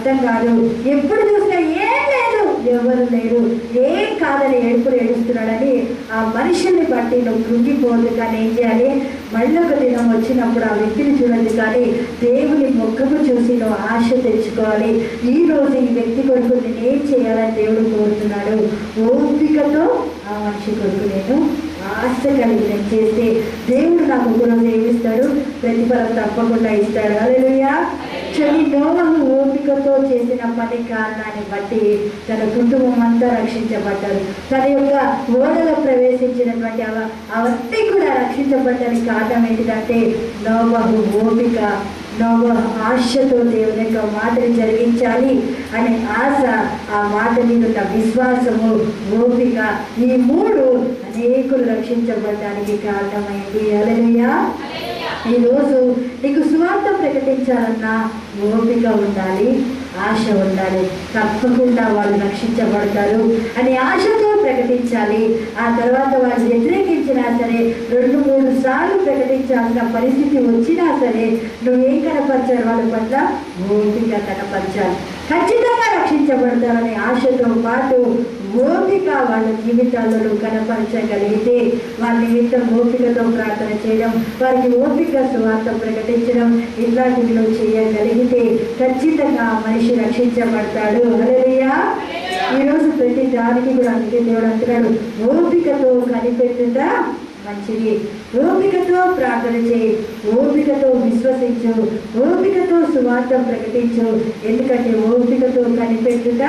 అర్థం కాదు. ఎప్పుడు చూసినా ఏం లేదు. ఎవరు లేరు. ఏం కాదని ఏడుపులు ఏడుస్తున్నాడని ఆ మనుషుల్ని బట్టి నువ్వు కృంగిపోదు కానీ ఏం చేయాలి? మళ్ళీ ఒక దినం వచ్చినప్పుడు ఆ వ్యక్తిని చూడండి కానీ దేవుని మొక్కము చూసి నువ్వు ఆశ తెచ్చుకోవాలి. ఈ రోజు ఈ వ్యక్తి కొరకు నేను ఏం చేయాలని దేవుడు కోరుతున్నాడు? ఓపికతో ఆ మనిషి కొరకు నేను ఆశ కలిగి నేను చేస్తే దేవుడు నాకు ఒకరోజు ఏమిస్తాడు ప్రతిఫలం తప్పకుండా ఇస్తాడు. అదే చని ఓపికతో చేసిన పని కారణాన్ని బట్టి తన కుటుంబం అంతా రక్షించబడ్డారు తన యొక్క ఓడలో ప్రవేశించినటువంటి అవన్నీ కూడా రక్షించబడ్డానికి కారణం ఏంటిదంటే నోబహు ఓపిక నోబహు ఆశతో దేవుని యొక్క మాటని జరిగించాలి అనే ఆశ ఆ మాట మీద ఉన్న విశ్వాసము ఓపిక ఈ మూడు అనేకులు రక్షించబడ్డానికి కారణమైంది. అలనయ్యా ఈరోజు నీకు సువార్త ప్రకటించాలన్నా ఓపిక ఉండాలి ఆశ ఉండాలి. తప్పకుండా వాళ్ళు రక్షించబడతారు అని ఆశతో ప్రకటించాలి. ఆ తర్వాత వాళ్ళు వ్యతిరేకించినా సరే రెండు మూడు సార్లు ప్రకటించాల్సిన పరిస్థితి వచ్చినా సరే నువ్వేం కనపరచాలి వాళ్ళ పట్ల? ఓపిక కనపరచాలి. ఖచ్చితంగా రక్షించబడతారనే ఆశతో పాటు ఓపిక వాళ్ళ జీవితాలలో కనపరచగలిగితే వాళ్ళ నిమిత్తం ఓపికతో ప్రార్థన చేయడం వారికి ఓపిక సువార్త ప్రకటించడం ఇట్లాంటివి నువ్వు చేయగలిగితే ఖచ్చితంగా మనిషి రక్షించబడతాడు. అలరియా ఈరోజు ప్రతి దానికి కూడా అందుకే దేవుడు అంటున్నాడు. ఓపికతో కనిపెట్టుట మంచిది. ఓపికతో ప్రార్థన చేయి. ఓపికతో విశ్వసించు. ఓపికతో సువార్త ప్రకటించు. ఎందుకంటే ఓపికతో కనిపెట్టుట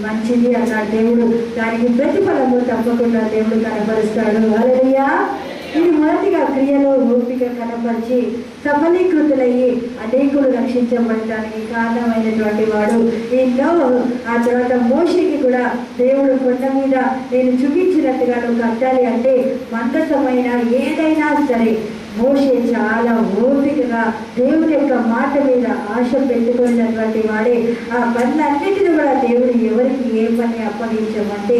మంచిది అన్నాడు దేవుడు. దానికి ప్రతిఫలము తప్పకుండా దేవుడు కనపరుస్తాడు అలరియా ఇది మొదటిగా క్రియలో ఓపిక కనపరిచి సఫలీకృతులయ్యి అనేకులు రక్షించబడటానికి కారణమైనటువంటి వాడు. ఎన్నో ఆ తర్వాత మోషికి కూడా దేవుడు కొండ మీద నేను చూపించినట్టుగా నువ్వు కట్టాలి అంటే మందసమైన ఏదైనా సరే మోసే చాలా ఓపికగా దేవుని యొక్క మాట మీద ఆశ పెట్టుకున్నటువంటి వాడే. ఆ పనులన్నిటిని కూడా దేవుడు ఎవరికి ఏ పని అప్పగించమంటే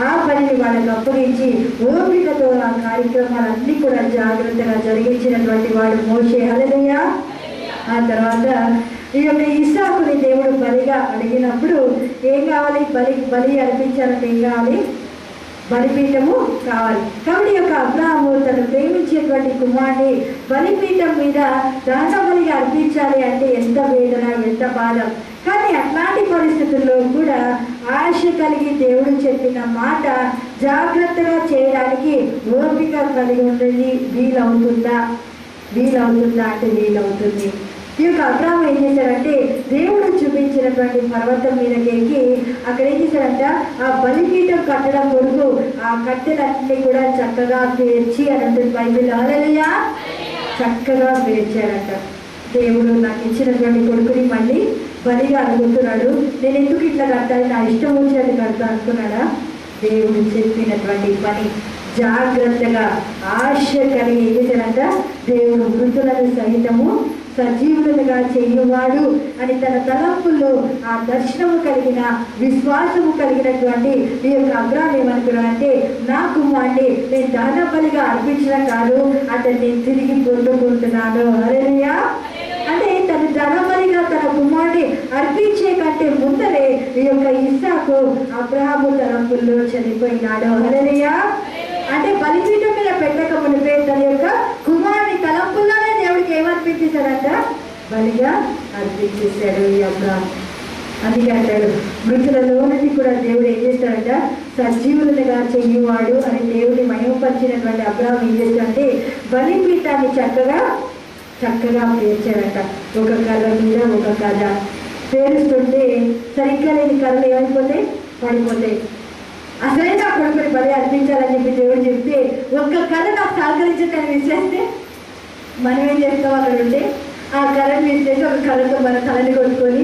ఆ పనిని వాళ్ళకి అప్పగించి ఓపికతో ఆ కార్యక్రమాలన్నీ కూడా జాగ్రత్తగా జరిగించినటువంటి వాడు మోసే అలదయ్యా ఆ తర్వాత ఈ యొక్క ఇసాకుని దేవుడు బలిగా అడిగినప్పుడు ఏం కావాలి? బలి బలి అర్పించాలంటే ఏం కావాలి? బలిపీఠము కావాలి. కాబట్టి యొక్క అబ్రాహము తను ప్రేమించేటువంటి కుమారుని బలిపీఠం మీద దాన బలిగా అర్పించాలి అంటే ఎంత వేదన ఎంత బాధ. కానీ అట్లాంటి పరిస్థితుల్లో కూడా ఆశ కలిగి దేవుడు చెప్పిన మాట జాగ్రత్తగా చేయడానికి ఓపిక కలిగి ఉండేది వీలవుతుందా? వీలవుతుందా అంటే వీలవుతుంది. ఈ యొక్క అబ్రాహం ఏం చేశారంటే దేవుడు చూపించినటువంటి పర్వతం మీదకి ఎక్కి అక్కడ ఏం చేశారంట? ఆ బలిపీఠం కట్టడం కొరకు ఆ కట్టెలన్నీ కూడా చక్కగా పేర్చి అని ఉంటుంది బైబిల్ హల్లెలూయా చక్కగా పేర్చారంట. దేవుడు నాకు ఇచ్చినటువంటి కొడుకుని మళ్ళీ బలిగా అడుగుతున్నాడు. నేను ఎందుకు ఇట్లా కట్టాలి నా ఇష్టం వచ్చినట్టు కడతా అనుకున్నాడా దేవుడు చెప్పినటువంటి పని. జాగ్రత్తగా ఆశ కలిగి ఏం చేశారంట? దేవుడు మృతులను సహితము సజీవులుగా చేయువాడు అని తన తలంపుల్లో ఆ దర్శనము కలిగిన విశ్వాసము కలిగినటువంటి ఈ యొక్క అగ్రాన్ని ఏమనుకున్నాడంటే నా కుమారుని నేను దాన బలిగా అర్పించడం కాదు అతన్ని నేను తిరిగి పొందుకుంటున్నాను. అరేనయ్యా అంటే తన ధనబలిగా తన కుమారుని అర్పించే కంటే ముందరే ఈ యొక్క ఇస్సాకు అబ్రహాము తలంపుల్లో చనిపోయినాడు. అరేనయ్యా అంటే బలిపీఠం మీద పెట్టక మునిపే తన యొక్క కుమారుని తలంపుల్లోనే ఏమర్పించేశాడంట బలిగా అర్పించేశాడు ఈ అబ్రహాం అందుకే అంటాడు మృతులలో నుండి కూడా దేవుడు ఏం చేస్తాడంట? సజీవులుగా చెయ్యవాడు అని దేవుని మహిమపరిచినటువంటి అబ్రాహం ఏం చేస్తాడంటే బలిపీఠాన్ని చక్కగా చక్కగా పేర్చాడట. ఒక కర్ర మీద ఒక కథ పేరుస్తుంటే సరిగ్గా లేని కర్రలు ఏమైపోతాయి? పడిపోతాయి. అసలే నా కొడుకుని బలి అర్పించాలని చెప్పి దేవుడు చెప్తే ఒక్క కథ నాకు సహకరించకని విసిరేస్తే మనం ఏం చేస్తాం అక్కడ ఉంటే ఆ కర్రని విసిరేసి ఒక కర్రతో మన తలని కొట్టుకొని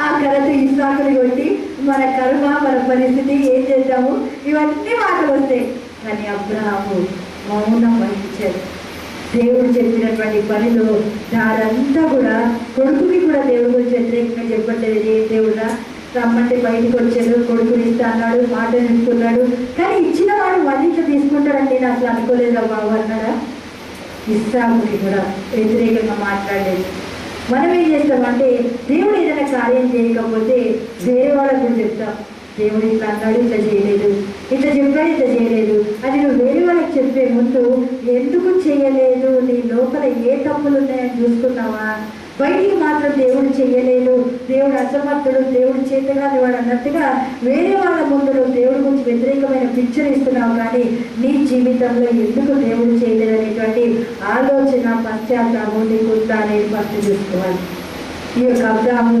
ఆ కర్రతో ఇసాకుని కొట్టి మన కర్మ మన పరిస్థితి ఏం చేద్దాము? ఇవన్నీ మాటలు వస్తాయి. కానీ అబ్రహాము మౌనం వహించారు దేవుడు చెప్పినటువంటి పనిలో దారంతా కూడా కొడుకుని కూడా దేవుడు గురించి వ్యతిరేకంగా చెప్పట్లేదు. ఏ దేవుడా? రమ్మంటే బయటకు వచ్చాడు కొడుకుని ఇస్తా అన్నాడు మాట నిలుపుకున్నాడు. కానీ ఇచ్చిన వాడు మళ్ళీ ఇట్లా తీసుకుంటాడండి నేను అసలు అనుకోలేదు బాబు అన్నాడా ఇస్సాముకి కూడా వ్యతిరేకంగా మాట్లాడలేదు. మనం ఏం చేస్తామంటే దేవుడు ఏదైనా కార్యం చేయకపోతే వేరే వాళ్ళకు కూడా చెప్తాం దేవుడు ఇట్లా అన్నాడు ఇట్లా చేయలేదు ఇట్లా చెప్పాడు ఇట్లా చేయలేదు. అది నువ్వు వేరే వాళ్ళకి చెప్పే ముందు ఎందుకు చేయలేదు? నీ లోపల ఏ తప్పులు ఉన్నాయని చూసుకున్నావా? బయటికి మాత్రం దేవుడు చేయలేదు దేవుడు అసమర్థుడు. దేవుడు చేతగాని వాడు అన్నట్టుగా వేరే వాళ్ళ ముందులో దేవుడి గురించి వ్యతిరేకమైన పిక్చర్ ఇస్తున్నావు కానీ నీ జీవితంలో ఎందుకు దేవుడు చేయలేదు అనేటువంటి ఆలోచన పశ్చాత్తాపం నీకు ఉందా అనేది ఫస్ట్ చూసుకోవాలి. ఈ యొక్క అబ్రాహము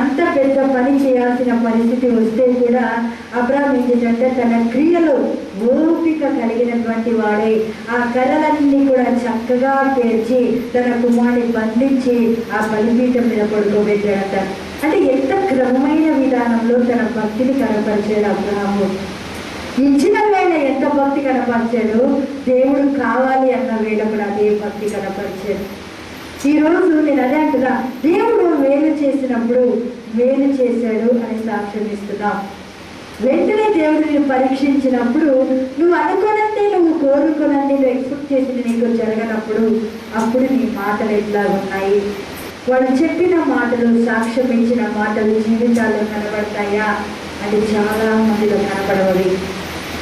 అంత పెద్ద పని చేయాల్సిన పరిస్థితి వస్తే కూడా అబ్రాహం ఏంటంటే తన క్రియలో ఓపిక కలిగినటువంటి వాడే. ఆ కర్రలన్నీ కూడా చక్కగా పేర్చి తన కుమారుని బంధించి ఆ బలిపీఠం మీద పడుకోబెట్టాడట. అంటే ఎంత క్రమమైన విధానంలో తన భక్తిని కనపరిచాడు అబ్రహాము. ఇచ్చిన వేళ ఎంత భక్తి కనపరిచాడు? దేవుడు కావాలి అన్న వేళ కూడా అదే భక్తి కనపరిచాడు. ఈ రోజు నేను అదే అంటున్నా దేవుడు వేలు చేసినప్పుడు వేలు చేశాడు అని సాక్ష్యం ఇస్తున్నాం. వెంటనే దేవుడు నేను పరీక్షించినప్పుడు నువ్వు అనుకోనంటే నువ్వు కోరుకోనంటే నువ్వు ఎక్స్పెక్ట్ చేసింది నీకు జరగనప్పుడు అప్పుడు నీ మాటలు ఎట్లా ఉన్నాయి? వాళ్ళు చెప్పిన మాటలు సాక్ష్యం ఇచ్చిన మాటలు జీవితాల్లో కనబడతాయా? అది చాలా మందిలో కనబడవవి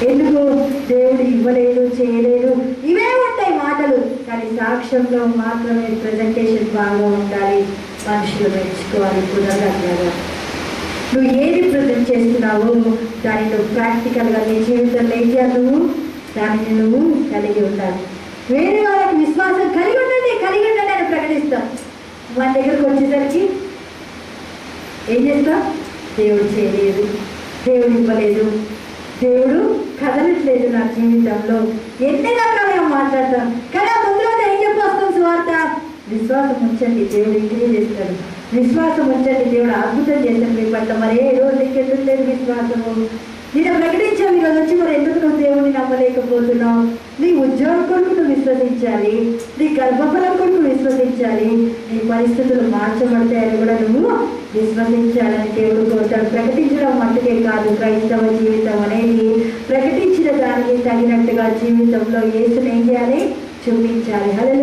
ఎందుకు? దేవుడు ఇవ్వలేదు చేయలేదు. ఇవే ఉంటాయి మాటలు. కానీ సాక్ష్యంలో మాత్రమే ప్రజెంటేషన్ బాగా ఉండాలి. మనుషులు మెచ్చుకోవాలి కుదరగలగా నువ్వు ఏది ప్రజెంట్ చేస్తున్నావో దానితో ప్రాక్టికల్గా నీ జీవితంలో ఏం చేయాలి నువ్వు? దానిని నువ్వు కలిగి ఉండాలి. వేరే వాళ్ళకి విశ్వాసం కలిగి ఉండండి కలిగి ఉండండి అని ప్రకటిస్తాం. మన దగ్గరకు వచ్చేసరికి ఏం చేస్తాం? దేవుడు చేయలేదు. దేవుడు ఇవ్వలేదు. దేవుడు కదలట్లేదు నా జీవితంలో. ఎన్ని రకాలుగా మాట్లాడతాం కానీ ఆ ఏం చెప్పి వస్తాం విశ్వాసం ఉంచండి దేవుడు ఇంక్రీజ్ చేస్తాడు. విశ్వాసం ఉంచండి దేవుడు అద్భుతం చేస్తాడు మీ పట్ల. మరే రోజు నీకెందుకు లేదు విశ్వాసము? నేను ప్రకటించాను కదా వచ్చి మరి ఎందుకు నువ్వు దేవుని నమ్మలేకపోతున్నావు? నీ ఉద్యోగం కొరకు నువ్వు విశ్వసించాలి నీ గర్భఫలం కొరకు విశ్వసించాలి నీ పరిస్థితులు మార్చబడతాయని కూడా నువ్వు విశ్వసించాలని దేవుడు కోరుతాడు. ప్రకటించడం మట్టుకే కాదు క్రైస్తవ జీవితం అనేది ప్రకటించిన దానికి తగినట్టుగా జీవితంలో యేసుని ఏం చేయాలి? చూపించాలి. హలో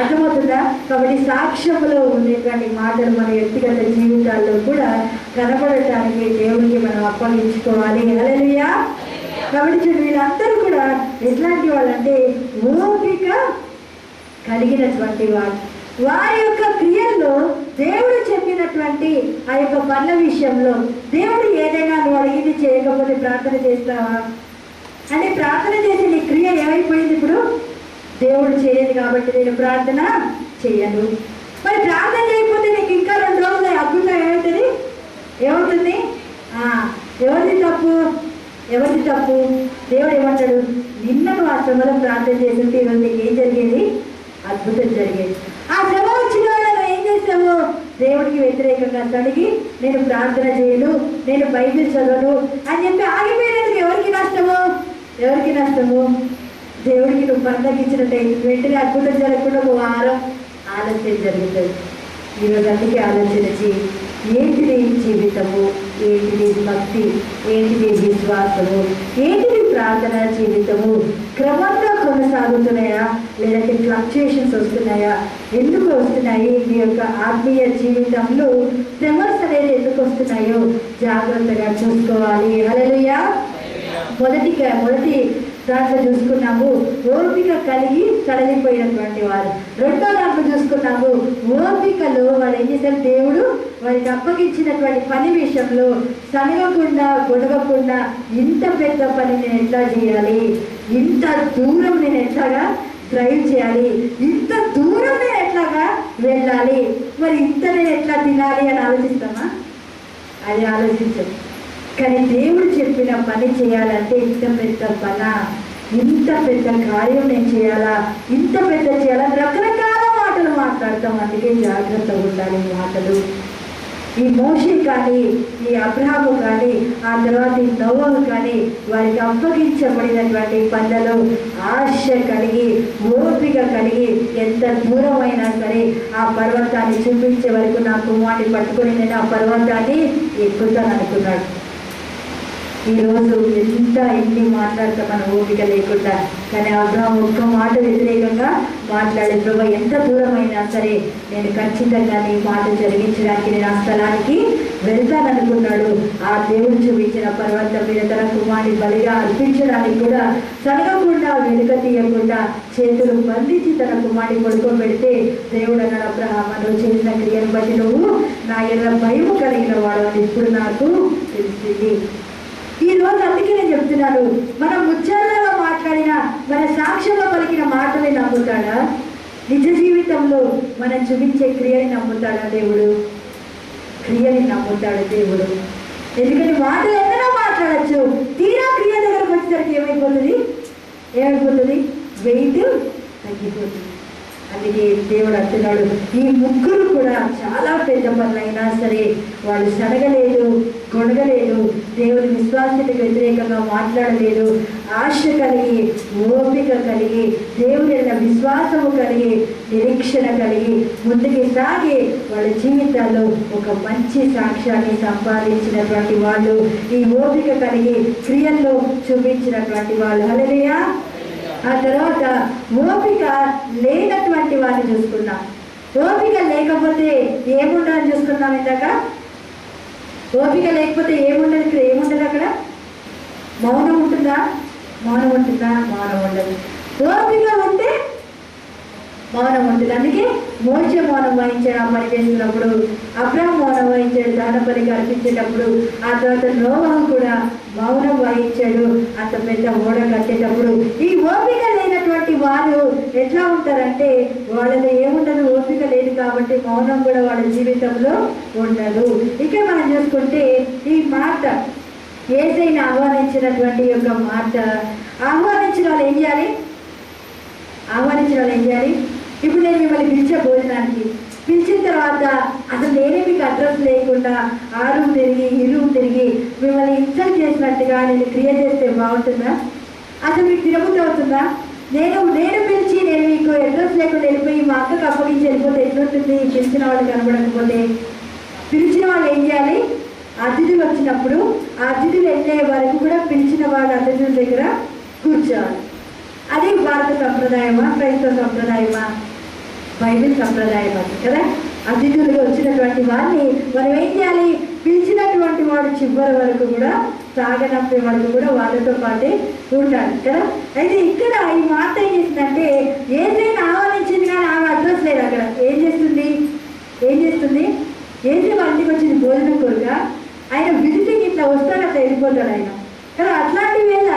అర్థమవుతుందా? కాబట్టి సాక్ష్యంలో ఉండేటువంటి మాటలు మన వ్యక్తిగత జీవితాల్లో కూడా కనపడటానికి దేవునికి మనం అప్పగించుకోవాలి. అలలియా కాబట్టి చూడు వీళ్ళందరూ కూడా ఎట్లాంటి వాళ్ళంటే ఓపిక కలిగినటువంటి వాళ్ళు వారి యొక్క క్రియల్లో దేవుడు చెప్పినటువంటి ఆ యొక్క పనుల విషయంలో దేవుడు ఏదైనా నువ్వు అడిగింది చేయకపోతే ప్రార్థన చేస్తావా? అంటే ప్రార్థన చేసే నీ క్రియ ఏమైపోయింది ఇప్పుడు? దేవుడు చేయదు కాబట్టి నేను ప్రార్థన చేయను. మరి ప్రార్థన చేయకపోతే నీకు ఇంకా రెండు రోజులు అద్భుతం ఏమవుతుంది? ఏమవుతుంది? ఎవరిది తప్పు? ఎవరిది తప్పు? దేవుడు ఏమంటాడు? నిన్న నువ్వు ఆ శ్రమలో ప్రార్థన చేస్తుంటే ఈరోజు నీకు ఏం జరిగేది? అద్భుతం జరిగేది. ఆ శ్రమ వచ్చిన వాళ్ళ ఏం చేస్తావు? దేవుడికి వ్యతిరేకంగా తడిగి నేను ప్రార్థన చేయను నేను బైబిల్ చదవను అని చెప్పి ఆగిపోయినందుకు ఎవరికి నష్టము? ఎవరికి నష్టము? దేవుడికి నువ్వు పండగించినట్టయితే వెంటనే అద్భుతం జరగకుండా ఒక వారం ఆలస్యం జరుగుతుంది. ఈరోజు అందుకే ఆలోచన చేయి. ఏంటిది జీవితము? ఏంటిది భక్తి? ఏంటిది విశ్వాసము? ఏంటిది ప్రార్థన జీవితము? క్రమంగా కొనసాగుతున్నాయా? లేదంటే ఫ్లక్చుయేషన్స్ వస్తున్నాయా? ఎందుకు వస్తున్నాయి? మీ యొక్క ఆత్మీయ జీవితంలో శ్రమస్ అనేది ఎందుకు వస్తున్నాయో జాగ్రత్తగా చూసుకోవాలి. హల్లెలూయా మొదటి మొదటి దాంట్లో చూసుకున్నాము. ఓపిక కలిగి సడలిపోయినటువంటి వారు. రెండో దాంట్లో చూసుకున్నాము. ఓపికలో వాళ్ళు ఏం చేశారు దేవుడు వారికి అప్పగించినటువంటి పని విషయంలో సనగకుండా గొడవకుండా ఇంత పెద్ద పని నేను ఎట్లా చేయాలి? ఇంత దూరం నేను ఎట్లాగా డ్రైవ్ చేయాలి? ఇంత దూరం నేను ఎట్లాగా వెళ్ళాలి? మరి ఇంత నేను ఎట్లా తినాలి అని ఆలోచిస్తామా? అది ఆలోచించదు. కానీ దేవుడు చెప్పిన పని చేయాలంటే ఇంత పెద్ద పన? ఇంత పెద్ద కార్యం నేను చేయాలా? ఇంత పెద్ద చేయాలా? రకరకాల మాటలు మాట్లాడతాం. అందుకే జాగ్రత్తగా ఉండాలి మాటలు. ఈ మోషి కానీ ఈ అబ్రహాము కానీ ఆ తర్వాత ఈ నోవహు కానీ వారికి అప్పగించబడినటువంటి పనులలో ఆశ కలిగి ఓపిక కలిగి ఎంత దూరమైనా సరే ఆ పర్వతాన్ని చూపించే వరకు నా కుమారుని పట్టుకొని నేను ఆ పర్వతాన్ని ఎక్కుతాను అనుకున్నాడు ఈరోజు ఎంత ఎన్ని మాట్లాడతా మన ఓపిక లేకుండా కానీ అబ్రహం ఒక్క మాట వ్యతిరేకంగా మాట్లాడే ప్రభు ఎంత దూరమైనా సరే నేను ఖచ్చితంగా నీ మాట జరిగించడానికి నేను ఆ స్థలానికి వెళ్తాననుకున్నాడు ఆ దేవుడు చూపించిన పర్వతం మీద తన కుమారుని బలిగా అర్పించడానికి కూడా చదవకుండా వెనుక తీయకుండా చేతులు బంధించి తన కుమారుని పడుకోబెడితే దేవుడు అన్నాడు అబ్రహాం నువ్వు చేసిన క్రియను బట్టి నువ్వు నా ఎర్ర భయం కలిగిన వాడు అని ఇప్పుడు నాకు తెలిసింది. ఈ రోజు అందుకే నేను చెప్తున్నాను. మనం ముచ్చర్లలో మాట్లాడిన మన సాక్ష్యంలో పలికిన మాటని నమ్ముతాడా? నిజ జీవితంలో మనం చూపించే క్రియని నమ్ముతాడా దేవుడు? క్రియని నమ్ముతాడు దేవుడు. ఎందుకంటే మాటలు ఎన్నో మాట్లాడచ్చు. తీరా క్రియ దగ్గరకు వచ్చేసరికి ఏమైపోతుంది? ఏమైపోతుంది? వెయిట్ తగ్గిపోతుంది. అందుకే దేవుడు అంటున్నాడు ఈ ముగ్గురు కూడా చాలా పెద్ద పనులైనా సరే వాళ్ళు సడగలేదు గొడగలేదు దేవుని విశ్వాసానికి వ్యతిరేకంగా మాట్లాడలేదు ఆశ కలిగి ఓపిక కలిగి దేవుని విశ్వాసము కలిగి నిరీక్షణ కలిగి ముందుకు సాగి వాళ్ళ జీవితాల్లో ఒక మంచి సాక్ష్యాన్ని సంపాదించినటువంటి వాళ్ళు ఈ ఓపిక కలిగి క్రియల్లో చూపించినటువంటి వాళ్ళు. అలలేయా ఆ తర్వాత ఓపిక లేనటువంటి వారిని చూసుకున్నాం ఓపిక లేకపోతే ఏముండదని చూసుకున్నాం ఇందాక. ఓపిక లేకపోతే ఏముండదు? ఇక్కడ ఏముండదు అక్కడ? మౌనం ఉంటుందా? మౌనం ఉంటుందా? మౌనం ఉండదు. ఓపిక మౌనం ఉంటుంది అందుకే మోచ మౌనం వహించాడు ఆ పని చేస్తున్నప్పుడు అబ్రహం మౌనం వహించాడు దహన పనికి అర్పించేటప్పుడు ఆ తర్వాత నోవహం కూడా మౌనం వహించాడు. అంత పెద్ద ఓడ కట్టేటప్పుడు ఈ ఓపిక లేనటువంటి వారు ఎట్లా ఉంటారంటే వాళ్ళలో ఏముండదు ఓపిక లేదు కాబట్టి మౌనం కూడా వాళ్ళ జీవితంలో ఉండదు. ఇక మనం చూసుకుంటే ఈ మాట ఏసైనా ఆహ్వానించినటువంటి యొక్క మాట ఆహ్వానించిన వాళ్ళు ఏం చేయాలి? ఆహ్వానించిన వాళ్ళు ఏం చేయాలి? ఇప్పుడు నేను మిమ్మల్ని పిలిచే భోజనానికి. పిలిచిన తర్వాత అసలు నేనే మీకు అడ్రస్ లేకుండా ఆ రూమ్ తిరిగి ఈ రూమ్ తిరిగి మిమ్మల్ని ఇన్సల్ట్ చేసినట్టుగా నేను క్రియ చేస్తే బాగుంటుందా? అసలు మీకు తిరుగుతూ అవుతుందా? నేను నేను పిలిచి నేను మీకు అడ్రస్ లేకుండా వెళ్ళిపోయి మా అక్కకు అప్పగించి వెళ్ళిపోతే ఎట్లుంటుంది? పిలిచిన వాళ్ళు కనబడకపోతే. పిలిచిన వాళ్ళు ఏం చేయాలి? అతిథులు వచ్చినప్పుడు ఆ అతిథులు వెళ్ళే వరకు కూడా పిలిచిన వాళ్ళ అతిథుల దగ్గర కూర్చోవాలి. అది భారత సంప్రదాయమా క్రైస్తవ సంప్రదాయమా? బైబిల్ సంప్రదాయం అది కదా? అతిథులుగా వచ్చినటువంటి వారిని మనం ఏం చేయాలి? పిలిచినటువంటి వాడు చివరి వరకు కూడా సాగనంపే వరకు కూడా వాళ్ళతో పాటే ఉంటాడు కదా? అయితే ఇక్కడ ఈ మాట ఏం చేసిందంటే ఏదైనా ఆహ్వానించింది కానీ ఆమె అడ్రస్ లేదు అక్కడ. ఏం చేస్తుంది? ఏం చేస్తుంది? ఏది వాళ్ళకి వచ్చింది భోజనం కొరక. ఆయన విజిటింగ్ ఇట్లా వస్తాడు అట్లా వెళ్ళిపోతాడు ఆయన. కానీ అట్లాంటి వేళ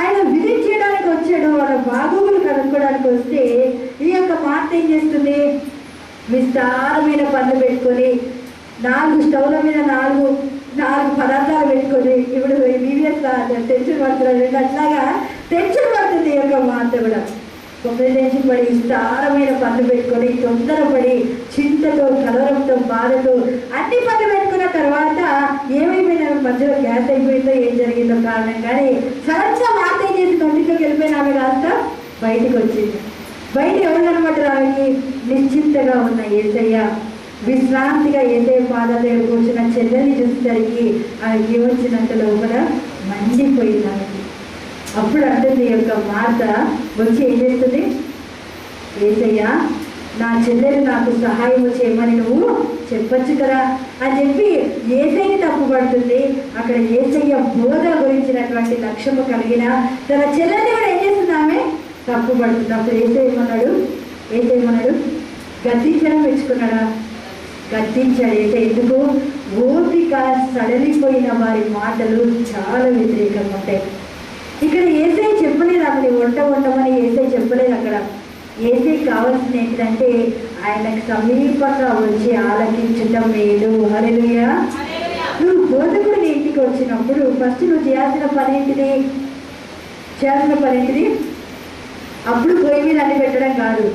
ఆయన విజిట్ చేయడానికి వచ్చాడు వాళ్ళ బాగోగులు కనుక్కోవడానికి వస్తే ఈ యొక్క మాట ఏం చేస్తుంది? విస్తారమైన పనులు పెట్టుకొని నాలుగు స్టవ్ల మీద నాలుగు నాలుగు పదార్థాలు పెట్టుకొని ఇప్పుడు బీవీఎస్ టెన్షన్ పడుతున్నాడు అట్లాగా టెన్షన్ పడుతుంది ఈ యొక్క మాట కూడా. కొబ్బరి టెన్షన్ పడి విస్తారమైన పనులు పెట్టుకొని తొందరపడి చింతతో కలవరంతో బాధతో అన్ని పనులు పెట్టుకున్న తర్వాత ఏమైపోయినా మధ్యలో గ్యాస్ అయిపోయిందో ఏం జరిగిందో కారణం కానీ సడన్గా వార్త ఏం చేసి నొంటిలోకి వెళ్ళిపోయిన ఆమె కాస్త బయటకు వచ్చింది. బయట ఎవరనమాట కనబడ్డారు ఆమెకి నిశ్చింతగా ఉన్న ఏసయ్య. విశ్రాంతిగా ఏసయ్య పాదాలు కూర్చున్న చెల్లెని చూసేసరికి ఆమె వచ్చినంత లోపల మండిపోయింది అప్పుడు అంటే ఈ యొక్క మాట వచ్చి ఏం చేస్తుంది? ఏసయ్యా నా చెల్లెలు నాకు సహాయం చేయమని నువ్వు చెప్పచ్చు కదా? అని చెప్పి ఏసయ్య తప్పుపడుతుంది అక్కడ ఏసయ్య బోధ గురించినటువంటి లక్ష్యము కలిగిన తన చెల్లెని కూడా ఏం చేస్తుంది ఆమె? తప్పుపడుతుంది అప్పుడు ఏసేయమన్నాడు ఏసేయమన్నాడు గద్దించడం మెచ్చుకున్నాడా? గద్దించాడు. అయితే ఎందుకు? ఓపిక సడలిపోయిన వారి మాటలు చాలా వ్యతిరేకంగా ఉంటాయి. ఇక్కడ ఏసై చెప్పలేదు అక్కడ వంట వంటమని ఏసై చెప్పలేదు అక్కడ. ఏసై కావాల్సింది ఏంటంటే ఆయనకు సమీపంగా వచ్చి ఆలకించటం మేలు. హల్లెలూయా. నువ్వు బోధకుడు ఇంటికి వచ్చినప్పుడు ఫస్ట్ నువ్వు చేయాల్సిన పని ఏంటిది? చేయాల్సిన పని ఏంటిది? అప్పుడు పొయ్యి మీద అన్ని పెట్టడం కాదు.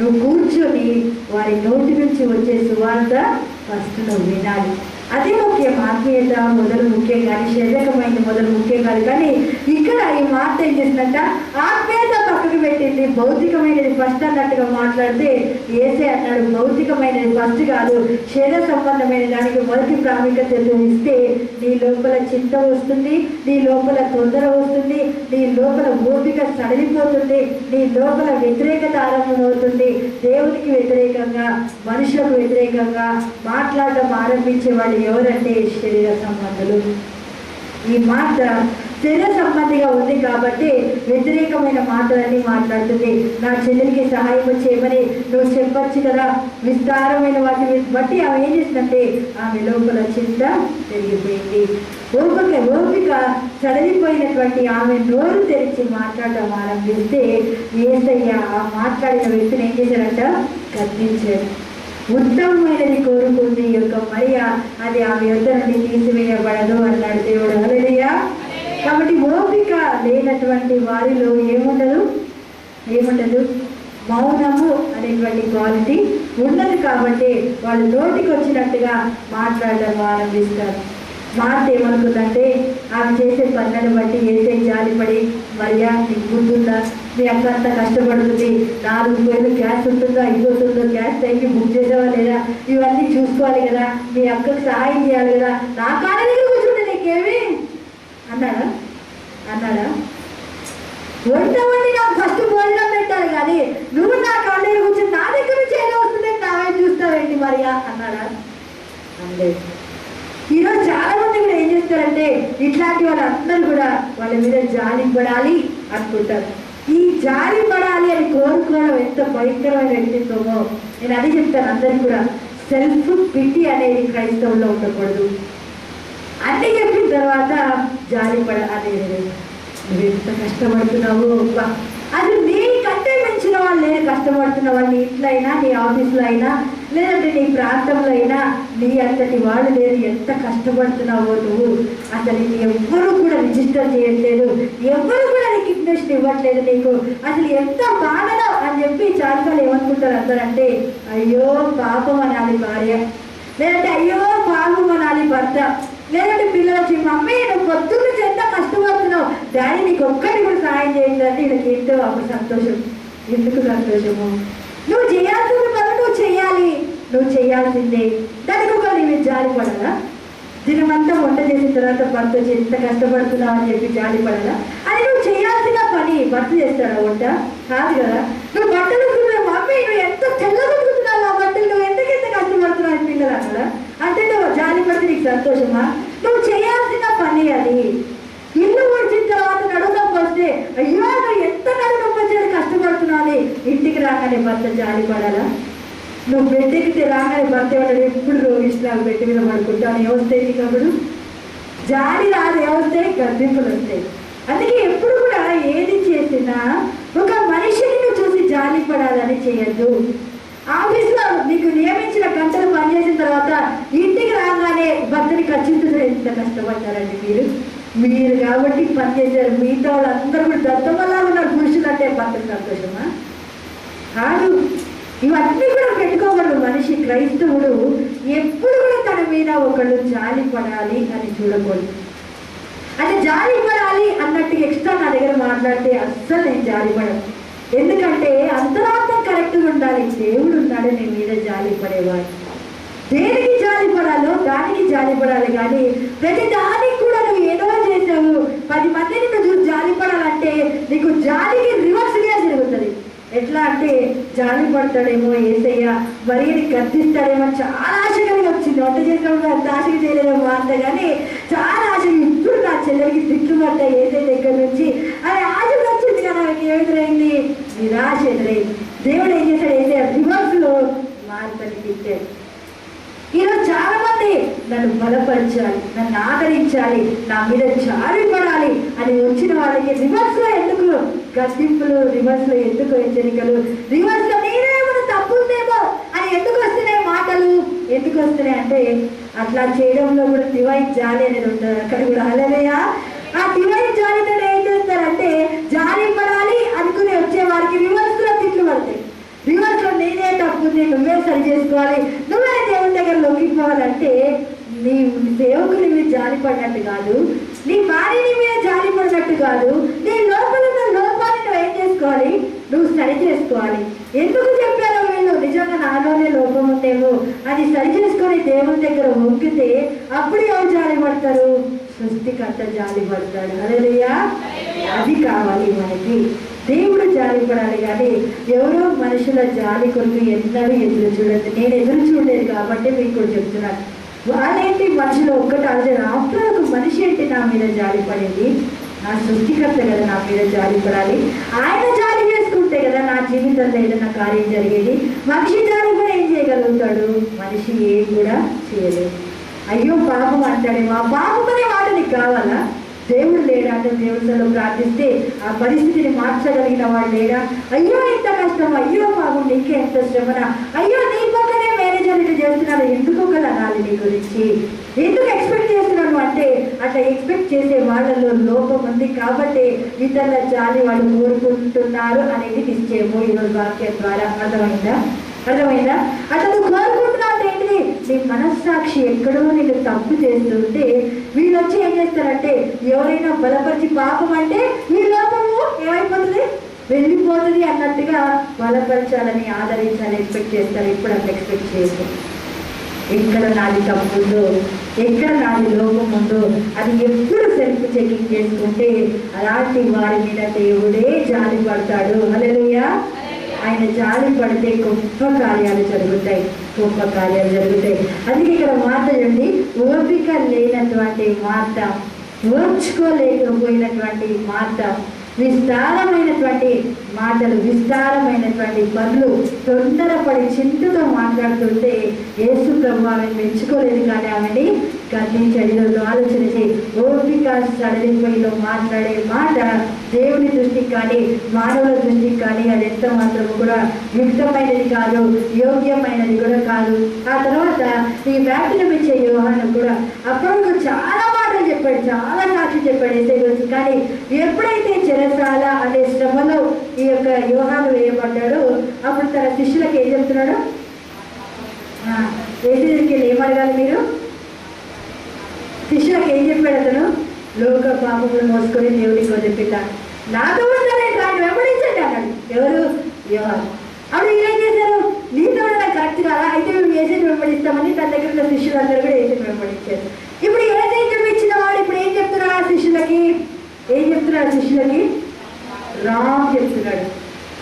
నువ్వు కూర్చొని వారి నోటి నుంచి వచ్చే సువార్త ఫస్ట్ నువ్వు వినాలి అదే ముఖ్యం ఆత్మీయత మొదలు ముఖ్యం కానీ శరీరకమైన మొదలు ముఖ్యం కాదు కానీ ఇక్కడ ఈ మాట ఏం చేసిందంట? ఆత్మీయత పక్కకు పెట్టింది. భౌతికమైనది ఫస్ట్ అన్నట్టుగా మాట్లాడితే ఏసే అన్నాడు. భౌతికమైనది ఫస్ట్ కాదు. శరీర సంబంధమైన దానికి మొదటి ప్రాముఖ్యత ఇస్తే నీ లోపల చింత వస్తుంది నీ లోపల తొందర వస్తుంది నీ లోపల ఓపిక సడలిపోతుంది నీ లోపల వ్యతిరేకత ఆరంభమవుతుంది. దేవునికి వ్యతిరేకంగా మనుషులకు వ్యతిరేకంగా మాట్లాడడం ఆరంభించే వాళ్ళు ఎవరంటే శరీర సంబంధులు? ఈ మాట శరీర సంబంధిగా ఉంది కాబట్టి వ్యతిరేకమైన మాటలన్నీ మాట్లాడుతుంది. నా చెల్లెలికి సహాయం చేయమని నువ్వు చెప్పొచ్చు కదా. విస్తారమైన వాటిని బట్టి ఆమె ఏం చేస్తుందంటే ఆమె లోపల చింత పెరిగిపోయింది. ఓపిక ఓపిక చదివిపోయినటువంటి ఆమె నోరు తెరిచి మాట్లాడడం ఆరంభిస్తే ఏసయ్య ఆ మాట్లాడిన వ్యక్తిని ఏం చేశారంట? గద్దించాడు ఉత్తమమైనది కోరుకుంది. ఈ యొక్క మరియ అది ఆమె యొద్ద నుండి తీసివేయబడదు అన్నాడు దేవుడు. హల్లెలూయా. కాబట్టి ఓపిక లేనటువంటి వారిలో ఏముండదు? ఏముండదు? మౌనము అనేటువంటి క్వాలిటీ ఉండదు కాబట్టి వాళ్ళు నోటికి వచ్చినట్టుగా మాట్లాడడం ఆరంభిస్తారు. మాట ఏమనుకుందంటే ఆమె చేసే పనులను బట్టి వేసే జాలిపడి మరియా నీకు గుర్తుందా మీ అక్క అంత కష్టపడుతుంది. నాలుగు వేలు గ్యాస్ ఉంటుందో? ఇంకో ఉందో గ్యాస్ టైంకి బుక్ చేసావా లేదా? ఇవన్నీ చూసుకోవాలి కదా. మీ అక్కకు సహాయం చేయాలి కదా. నా కాళ్ళ దగ్గర కూర్చుంటే నీకేమి? అన్నాడా అన్నాడా వంట వండి నాకు ఫస్ట్ భోజనం పెట్టాలి కానీ నువ్వు నా కాళ్ళ దగ్గర కూర్చొని నా దగ్గర నుంచి ఏదో వస్తుంది నావే చూస్తావేంటి మరియా అన్నాడా అందే ఈరోజు చాలా మంది కూడా ఏం చేస్తారంటే ఇట్లాంటి వాళ్ళందరూ కూడా వాళ్ళ మీద జాలి పడాలి అనుకుంటారు. ఈ జాలి పడాలి అని కోరుకోవడం ఎంత భయంకరమైన వ్యక్తిత్వమో నేను అది చెప్తాను అందరికి కూడా సెల్ఫ్ పిటి అనేది క్రైస్తవుల్లో ఉండకూడదు. అన్ని చెప్పిన తర్వాత జాలి పడ అనేది నువ్వు ఎంత కష్టపడుతున్నావు అబ్బా. అది నీకంటే వాళ్ళు నేను కష్టపడుతున్న వాళ్ళు నీ ఇంట్లో అయినా నీ ఆఫీస్లో అయినా లేదంటే నీ ప్రాంతంలో అయినా నీ అంతటి వాళ్ళు లేరు ఎంత కష్టపడుతున్నావో నువ్వు అసలు నీ ఎవ్వరూ కూడా రిజిస్టర్ చేయట్లేదు. ఎవ్వరు కూడా నీకు ఇన్వెస్ట్ ఇవ్వట్లేదు నీకు. అసలు ఎంత బాధలో అని చెప్పి చాలాసార్లు ఏమనుకుంటారు అందరంటే అయ్యో పాపం అనాలి భార్య. లేదంటే అయ్యో పాపం అనాలి భర్త. లేదంటే పిల్లలు వచ్చి మమ్మీ నువ్వు పొద్దున్న ఎంత కష్టపడుతున్నావు? డాడీ నీకు ఒక్కటి కూడా సాయం చేయండి వీళ్ళకి ఎంతో అప్పుడు సంతోషం ఎందుకు సంతోషము నువ్వు చేయాల్సిన పని నువ్వు చేయాలి. నువ్వు చేయాల్సిందే. దానికి ఒక నేను జాలిపడదా దినమంతా వంట చేసిన తర్వాత భర్త వచ్చి ఎంత కష్టపడుతున్నావు అని చెప్పి జాలిపడదా అది నువ్వు చేయాల్సిన పని. భర్త చేస్తాడా వంట? కాదు కదా. నువ్వు బట్టలు ఉతుకుతున్నావు, మమ్మీ నువ్వు ఎంత తెల్లగా ఆ బట్టలు? నువ్వు ఎందుకు ఎంత కష్టపడుతున్నావు అని పిల్లలు అన్నారా అంటే నువ్వు జాలిపడితే నీకు సంతోషమా? నువ్వు చేయాల్సిన పని అది. ఇల్లు వచ్చిన తర్వాత నడునొప్పి వస్తే అయ్యో ఎంత నడునొప్పి వచ్చాడు కష్టపడుతున్నాను ఇంటికి రాగానే భర్త జాలి పడాలా? నువ్వు బెడ్ ఎక్కితే రాగానే భర్త ఎవరు ఎప్పుడు రోగిస్తున్నావు బెడ్ మీద పడుకుంటాను ఏమొస్తాయి నీకు అప్పుడు? జాలి రాదు ఏమొస్తాయి గర్భింపులు వస్తాయి. అందుకే ఎప్పుడు కూడా ఏది చేసినా ఒక మనిషిని చూసి జాలి పడాలని ఆఫీస్లో నీకు నియమించిన గంటలు పనిచేసిన తర్వాత ఇంటికి రాగానే భర్తని ఖచ్చితంగా ఎంత కష్టపడతారండి మీరు? మీరు కాబట్టి పని చేశారు. మిగతా వాళ్ళందరూ కూడా దత్తమల్లా ఉన్నారు. పురుషులు అంటే భర్తకు సంతోషమా? కాదు. ఇవన్నీ కూడా పెట్టుకోగలడు మనిషి క్రైస్తవుడు. ఎప్పుడు కూడా తన మీద ఒకళ్ళు జాలి పడాలి అని చూడకూడదు. అంటే జాలి పడాలి అన్నట్టు ఎక్స్ట్రా నా దగ్గర మాట్లాడితే అస్సలు నేను జాలి పడను. ఎందుకంటే అంతరార్థం కరెక్ట్గా ఉండాలి. దేవుడు ఉన్నాడు నీ మీద జాలి పడేవాడు. దేనికి జాలి పడాలో దానికి జాలి పడాలి. కానీ ప్రతి దానికి కూడా నువ్వు ఏదో చేసావు పది మందిని నువ్వు చూసి జాలి పడాలంటే నీకు జాలికి రివర్స్గా జరుగుతుంది. ఎట్లా అంటే జాలి పడతాడేమో ఏసయ్య మరి గర్దిస్తాడేమో చాలా ఆశ కలిగి వచ్చింది. వంట చేసినప్పుడు అంత ఆశ చేయలేదేమో అంత కానీ చాలా ఆశగా ఇప్పుడు నా చెల్లెలకి తిట్లు పడ్డా ఏసై దగ్గర నుంచి. అది ఆశ వచ్చింది కదా ఆమెకి ఏమిటైంది నిరాశ ఎదురైంది. దేవుడు ఏం చేశాడు? ఏసయ్య రివర్స్లో మార్పుని తిట్టాడు ఈరోజు చాలా మంది నన్ను బలపరచాలి నన్ను ఆదరించాలి నా మీద జారిపడాలి అని వచ్చిన వాళ్ళకి రివర్స్లో ఎందుకు? గసింపులు రివర్స్లో ఎందుకు? హెచ్చరికలు. రివర్స్లో నేనేమైనా తప్పు ఉందేమో అని ఎందుకు వస్తున్నాయి మాటలు? ఎందుకు వస్తున్నాయి అంటే అట్లా చేయడంలో కూడా డివైన్ జాలి అనేది ఉంటుంది. అక్కడ కూడా అలలేయా ఆ డివైన్ జాలితో ఏం చేస్తారంటే జారిపడాలి అనుకుని వచ్చే వారికి రివర్స్లో తిట్లు పడతాయి. రివర్స్లో నేనే తప్పు నువ్వే సరి చేసుకోవాలి. నువ్వే దేవుని దగ్గర లొంగిపోవాలంటే నీ సేవకుని మీద జాలి పడినట్టు కాదు. నీ భార్యని మీద జాలి పడినట్టు కాదు. నీ లోపల ఉన్న లోపాన్ని నువ్వు ఏం చేసుకోవాలి? నువ్వు సరి చేసుకోవాలి. ఎందుకు చెప్పారో వీళ్ళు నిజంగా నాలోనే లోపం ఉందేమో. అది సరి చేసుకొని దేవుని దగ్గర మొక్కితే అప్పుడు ఎవరు జాలి పడతారు? సృష్టికర్త జాలి పడతాడు. అదేయ్యా అది కావాలి మనకి. దేవుడు జాలి పడాలి కానీ ఎవరో మనుషుల జాలి కొరకు ఎన్నడూ ఎదురు చూడదు నేను ఎదురు చూడలేదు కాబట్టి మీకు చెప్తున్నాను. వాళ్ళేంటి మనుషులు ఒక్కటి అడిగారు అప్పుడు ఒక మనిషి ఏంటి నా మీద జారిపడింది. నా సృష్టికర్త కదా నా మీద జారిపడాలి. ఆయన జారి చేసుకుంటే కదా నా జీవితంలో ఏదైనా కార్యం జరిగేది? మనిషి జాలి కూడా ఏం చేయగలుగుతాడు? మనిషి ఏం కూడా చేయలేదు. అయ్యో పాపం అంటాడేమో ఆ పాపం అనే మాట నీకు కావాలా? దేవుడు లేడా? అంటే దేవుడిలో ప్రార్థిస్తే ఆ పరిస్థితిని మార్చగలిగిన వాడు లేడా? అయ్యో ఎంత కష్టం. అయ్యో పాపం. నీకే ఎంత శ్రమన? అయ్యో ఒకరు గురించి ఎందుకు ఎక్స్పెక్ట్ చేస్తున్నాను అంటే అట్లా ఎక్స్పెక్ట్ చేసే వాళ్ళలో లోపం ఉంది కాబట్టి ఇతరుల జాలి వాళ్ళు కోరుకుంటున్నారు అనేది నిశ్చయము ఈరోజు వాక్యం ద్వారా. అర్థమైందా? అర్థమైందా? అతను కోరుకుంటున్నావు ఏంటిది? నీ మనస్సాక్షి ఎక్కడో నేను తప్పు చేస్తుంటే వీళ్ళు వచ్చి ఏం చేస్తారంటే ఎవరైనా బలపరిచి పాపం అంటే ఈ లోపము ఏమైపోతుంది? వెళ్ళిపోతుంది అన్నట్టుగా బలపరచాలని ఆదరించాలని ఎక్స్పెక్ట్ చేస్తారు. ఇప్పుడు అంత ఎక్స్పెక్ట్ చేస్తారు ఎక్కడ నాది తప్పు ఉందో ఎక్కడ నాది లోపం ఉందో అది ఎప్పుడు సెల్ఫ్ చెకింగ్ చేసుకుంటే అలాంటి వారి మీద దేవుడే జాలి పడతాడు. అలలుయా ఆయన జాలి పడితే గొప్ప కార్యాలు జరుగుతాయి గొప్ప కార్యాలు జరుగుతాయి. అందుకే ఇక్కడ మాట చూడండి ఓపిక లేనటువంటి మాట ఓర్చుకోలేకపోయినటువంటి మాట విస్తారమైనటువంటి మాటలు విస్తారమైనటువంటి పనులు తొందరపడి చింతతో మాట్లాడుతుంటే యేసు ప్రభు ఆమెను మెచ్చుకోలేదు కానీ ఆమెని గర్తించడిలో ఆలోచన చేయి ఓపిక సడలిపోయిలో మాట్లాడే మాట దేవుని దృష్టికి కానీ మానవుల దృష్టికి కానీ అది ఎంత మాత్రం కూడా యుక్తమైనది కాదు యోగ్యమైనది కూడా కాదు. ఆ తర్వాత ఈ వ్యాఖ్యలు ఇచ్చే యోహాను కూడా అప్పుడు చాలా మాటలు చెప్పాడు చాలా సాక్షి చెప్పాడు ఏసై గురించి కానీ ఎప్పుడైతే చెరసాల అనే శ్రమలో ఈ యొక్క యోహాను వేయబడ్డాడో అప్పుడు తన శిష్యులకు ఏం చెప్తున్నాడు? ఆ, ఏసై మీరు? శిష్యులకు ఏం చెప్పాడు అతను? లోక పాపములు మోసుకొని దేవుడికి వదిలిపెట్టాడు. నాతో ఉండాలి దాన్ని వెంబడించండి అన్నాడు. ఎవరు? వ్యవహారం అప్పుడు ఏం చేశారు? నీతో నాకు కరెక్ట్ కాదా. అయితే మేము ఏసీని వెంబడిస్తామని తన దగ్గర ఉన్న శిష్యులందరూ కూడా ఏసీని వెంబడించారు. ఇప్పుడు ఏదైతే చూపించిన వాడు ఇప్పుడు ఏం చెప్తున్నాడు ఆ శిష్యులకి? ఏం చెప్తున్నాడు శిష్యులకి? రామ్ చెప్తున్నాడు.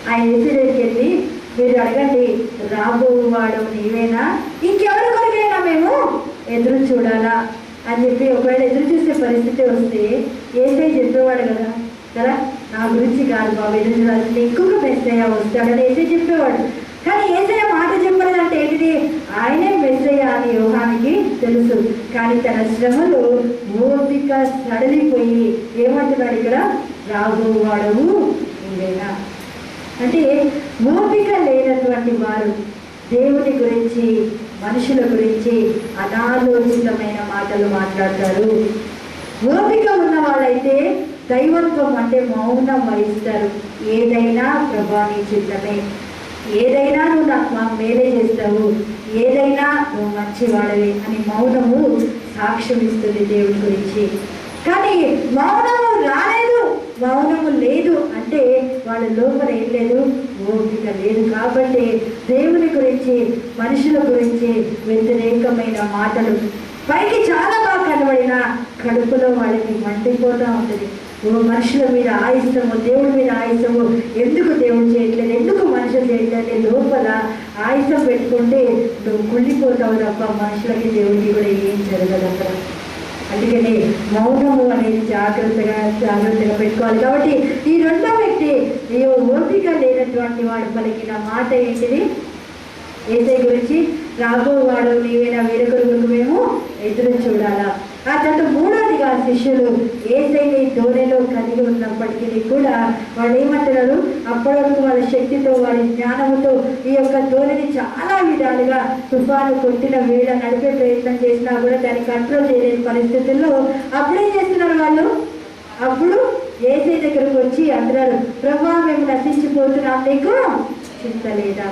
ఆయన ఏసీ దగ్గరికి వెళ్ళి మీరు అడగండి రాబోవాడు నీవేనా? ఇంకెవరి కొరకైనా మేము? ఎదురు చూడాలా? అని చెప్పి ఒకవేళ ఎదురు చూసే పరిస్థితి వస్తే ఏసై చెప్పేవాడు కదా? కదా? నా గురించి కాదు బాబు ఎదురు చూడాల్సింది ఇంకొక మెస్సయ్య వస్తాడని ఏసై చెప్పేవాడు. కానీ ఏసయ్య మాట చెప్పలేదంటే ఏంటిది? ఆయనే మెస్సయ్య అని యోహానికి తెలుసు. కానీ తన శ్రమలో ఓపిక సడలిపోయి ఏమంటున్నాడు ఇక్కడ? రాబోవాడవు నీవేనా అంటే ఓపిక లేనటువంటి వారు దేవుని గురించి మనుషుల గురించి అనాలోచితమైన మాటలు మాట్లాడతారు. ఓపిక ఉన్న వాళ్ళైతే దైవత్వం అంటే మౌనం వహిస్తారు. ఏదైనా ప్రభా నీ చిత్తమే. ఏదైనా నువ్వు నాకు మాకు మేలే చేస్తావు. ఏదైనా నువ్వు మంచివాడవి అని మౌనము సాక్ష్యం ఇస్తుంది దేవుడి గురించి. కానీ మౌనము రాలేదు మౌనము లేదు అంటే వాళ్ళ లోపల ఏం లేదు? ఓపిక లేదు. కాబట్టి దేవుని గురించి మనుషుల గురించి వ్యతిరేకమైన మాటలు పైకి చాలా బాగా కనబడిన కడుపులో వాళ్ళకి మండిపోతూ ఉంటుంది. ఓ మనుషుల మీద ఆయిస్తము దేవుడి మీద ఆయిస్తము ఎందుకు దేవుడు చేయట్లేదు? ఎందుకు మనుషులు చేయట్లేదు? లోపల ఆయుసం పెట్టుకుంటే నువ్వు కుళ్ళిపోతావు తప్ప మనుషులకి దేవుడికి కూడా ఏం జరగదు అక్కడ. అందుకనే మౌనము అనేది జాగ్రత్తగా జాగ్రత్తగా పెట్టుకోవాలి. కాబట్టి ఈ రెండో వ్యక్తి ఓపిక లేనటువంటి వాడు పలికిన మాట ఏంటిది? ఏసై గురించి రాబో వాడు నీవేనా వేరొకరు మేము ఎదురు చూడాలా? ఆ తర్వాత మూడోదిగా శిష్యులు ఏసైని ధోరణిలో కలిగి ఉన్నప్పటికీ కూడా వాళ్ళు ఏమంటున్నారు? అప్పటి వరకు వాళ్ళ శక్తితో వాళ్ళ జ్ఞానంతో ఈ యొక్క ధోరణిని చాలా విధాలుగా తుఫాను కొట్టిన వేళ నడిపే ప్రయత్నం చేసినా కూడా దాన్ని కంట్రోల్ చేయలేని పరిస్థితుల్లో అప్పుడేం చేస్తున్నారు వాళ్ళు? అప్పుడు ఏసై దగ్గరకు వచ్చి అంటున్నారు ప్రభా మేము నశించిపోతున్నాం నీకు చింత లేదా?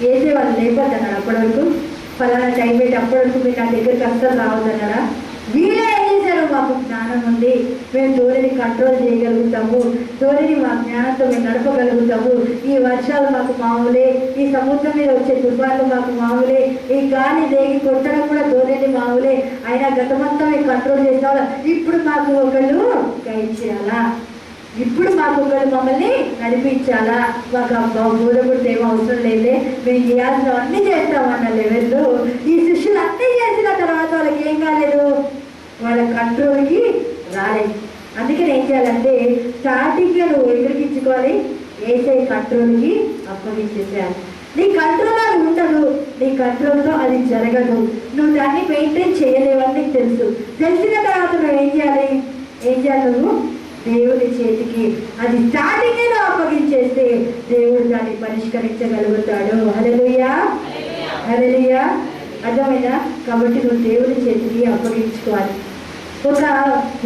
ఏసే వాళ్ళు లేకపోతున్నాడు అప్పటి వరకు ఫలానా టైం పెట్టి అప్పటి వరకు మీరు నా దగ్గరికి అస్సలు రావద్దన్నారా? వీళ్ళే ఏం చేశారు మాకు జ్ఞానం ఉంది. మేము ధోరణి కంట్రోల్ చేయగలుగుతాము. ధోరణి మా జ్ఞానంతో మేము నడపగలుగుతాము. ఈ వర్షాలు మాకు మామూలే. ఈ సముద్రం మీద వచ్చే తుఫాన్లు మాకు మామూలే. ఈ గాలి దేగి కొట్టడం కూడా ధోరణి మామూలే. అయినా గతమంతా మేము కంట్రోల్ చేస్తాం ఇప్పుడు మాకు ఒకళ్ళు గైడ్ చేయాలా? ఇప్పుడు మాకు ఒకళ్ళు మమ్మల్ని నడిపించాలా? మాకు అబ్బా బోధకుడు ఏం అవసరం లేదే. మేము చేయాల్సిన అన్ని చేస్తామన్న లెవెల్లో ఈ శిష్యులు అన్నీ చేసిన తర్వాత వాళ్ళకి ఏం కాలేదు? వాళ్ళ కంట్రోల్కి రాలేదు అందుకని ఏం చేయాలంటే స్టార్టింగ్లో నువ్వు ఎదురుకించుకోవాలి. ఏసై కంట్రోల్కి అప్పగించేసేయాలి. నీ కంట్రోల్ అది ఉండదు. నీ కంట్రోల్తో అది జరగదు. నువ్వు దాన్ని మెయింటైన్ చేయలేవని నీకు తెలుసు. తెలిసిన తర్వాత నువ్వు ఏం చేయాలి? ఏం చేయాలి నువ్వు? దేవుని చేతికి అది స్టార్టింగ్లో అప్పగించేస్తే దేవుడు దాన్ని పరిష్కరించగలుగుతాడు. హల్లెలూయా. హల్లెలూయా. అర్థమైనా కాబట్టి నువ్వు దేవుని చేతికి అప్పగించుకోవాలి. ఒక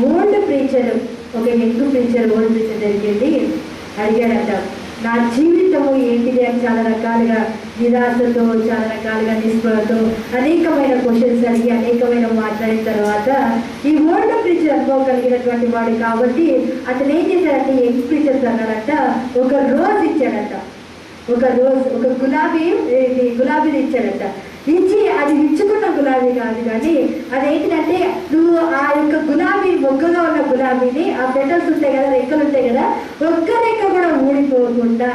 ఓల్డ్ ప్రీచర్ ఒక యంగ్ ప్రీచర్ ఓల్డ్ ప్రీచర్ జరిగింది అడిగాడట నా జీవితము ఏంటిది? అని చాలా రకాలుగా నిరాశతో చాలా రకాలుగా నిస్పృహతో అనేకమైన క్వశ్చన్స్ అడిగి అనేకమైన మాట్లాడిన తర్వాత ఈ ఓల్డ్ ప్రీచర్ అనుభవం కలిగినటువంటి వాడు కాబట్టి అతను ఏం చేశాడంటే యంగ్ ప్రీచర్స్ అన్నాడంట ఒక రోజ్ ఇచ్చాడంట. ఒక రోజ్ ఒక గులాబీ ఇది గులాబీని ఇచ్చాడంట. ఇచ్చి అది ఇచ్చుకున్న గులాబీ కాదు కానీ అదేంటంటే నువ్వు ఆ యొక్క గులాబీ మొగ్గగా ఉన్న గులాబీని ఆ పెటల్స్ ఉంటాయి కదా రెక్కలు ఉంటాయి కదా ఒక్క రెక్క కూడా ఊడిపోకుండా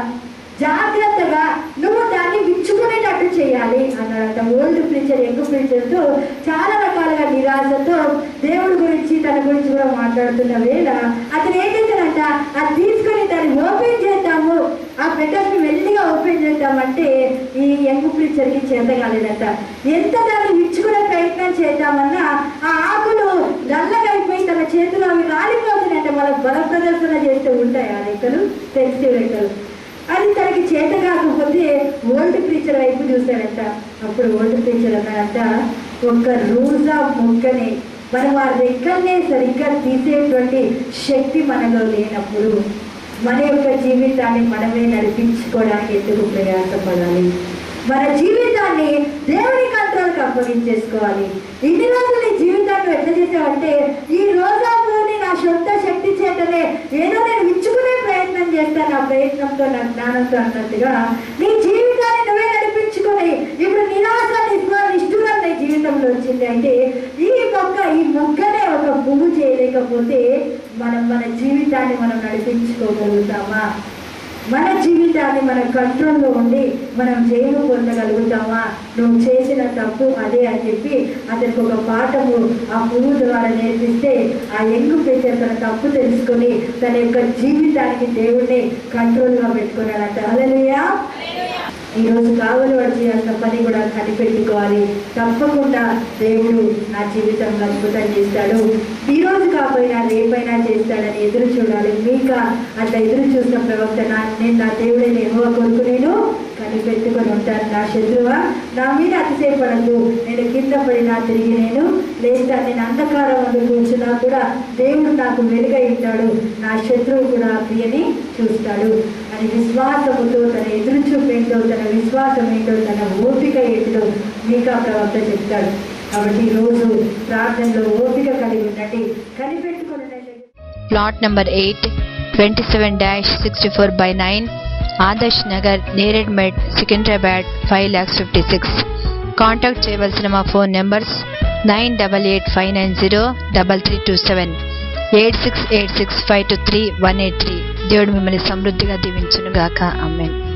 జాగ్రత్తగా నువ్వు దాన్ని విచ్చుకునేటట్టు చేయాలి అన్నాడంట ఓల్డ్ ప్రీచర్ యంగ్ ప్రీచర్తో చాలా రకాలుగా నిరాశతో దేవుడి గురించి తన గురించి కూడా మాట్లాడుతున్న వేళ అతను ఏం చేశాడంట? అది తీసుకొని దాన్ని ఓపెన్ చేద్దాము. ఆ పెట్టర్ని మెల్లిగా ఓపెన్ చేద్దామంటే ఈ యంగ్ ప్రీచర్కి చేత కాలేదంట. ఎంత దాన్ని విచ్చుకునే ప్రయత్నం చేద్దామన్నా ఆ ఆకులు నల్లగైపోయి తన చేతిలో అవి రాలిపోతున్నాయంట మన బల ప్రదర్శన చేస్తూ ఉంటాయి ఆ రెక్కలు సెన్సిటివ్ రెక్కలు అది తనకి చేత కాకపోతే ఓల్డ్ ప్రీచర్ వైపు చూశాడంట. అప్పుడు ఓల్డ్ ప్రీచర్ అన్నాడంట ఒక్క రోజా మొక్కనే మనం ఆ రెక్కల్నే సరిగ్గా తీసేటువంటి శక్తి మనలో లేనప్పుడు మన యొక్క జీవితాన్ని మనమే నడిపించుకోవడానికి ఎందుకు ప్రయాసపడాలి? మన జీవితాన్ని దేవుని కంట్రోల్కి అప్పగించేసుకోవాలి. ఇన్ని రోజులు నీ జీవితాన్ని ఎట్లా చేసావంటే ఈ రోజా నా సొంత శక్తి చేతనే ఏదో నేను ఇచ్చుకునే ప్రయత్నం చేస్తాను ఆ ప్రయత్నంతో నా జ్ఞానంతో అన్నట్టుగా నీ జీవితాన్ని నువ్వే నడిపించుకొని ఇప్పుడు నిరాశ నిష్ఠురం నీ జీవితంలో వచ్చింది అంటే ఈ మొక్క ఈ మొక్కనే ఒక పువ్వు చేయలేకపోతే మనం మన జీవితాన్ని మనం నడిపించుకోగలుగుతామా? మన జీవితాన్ని మన కంట్రోల్లో ఉండి మనం జైలు పొందగలుగుతామా? నువ్వు చేసిన తప్పు అదే అని చెప్పి అతనికి ఒక పాఠము ఆ పువ్వు ద్వారా నేర్పిస్తే ఆ ఎంగు పేచర్ తన తప్పు తెలుసుకొని తన యొక్క జీవితానికి దేవుడిని కంట్రోల్గా పెట్టుకున్నాడంట. అలలుయా ఈరోజు రోజు కావలి వాడు చేయాల్సిన పని కూడా కనిపెట్టుకోవాలి. తప్పకుండా దేవుడు నా జీవితంలో అద్భుతం చేస్తాడు. ఈరోజు కాకపోయినా రేపైనా చేస్తాడని ఎదురు చూడాలి. మీక అట్లా ఎదురు చూసిన ప్రవక్త నా నేను నా దేవుడైన ఏమో కొరకు నేను కనిపెట్టుకొని ఉంటాను. నా శత్రువా నా మీద అతిశయపడద్దు నేను కింద పడినా తిరిగి నేను లేదా నేను అంధకారం వద్ద కూర్చున్నా కూడా దేవుడు నాకు వెలుగై ఉంటాడు. నా శత్రువు కూడా ప్రియని చూస్తాడు. అని విశ్వాసముతో తన ఎదురుచూపేంటో తన విశ్వాసం ఏంటో తన ఓపిక ఏంటో మీకా ప్రవక్త చెప్తాడు. కాబట్టి ఈరోజు ప్రార్థనలో ఓపిక కలిగి ఉండండి కనిపెట్టుకుని plot number eight twenty seven dash sixty four by nine Adarsh Nagar Neredmet Secunderabad five lakhs fifty six contact చేయవలసిన మా phone numbers nine double eight five nine zero double three two seven eight six eight six five two three one eight three దేవుడు మిమ్మల్ని సమృద్ధిగా దీవించును గాక అమ్మాయి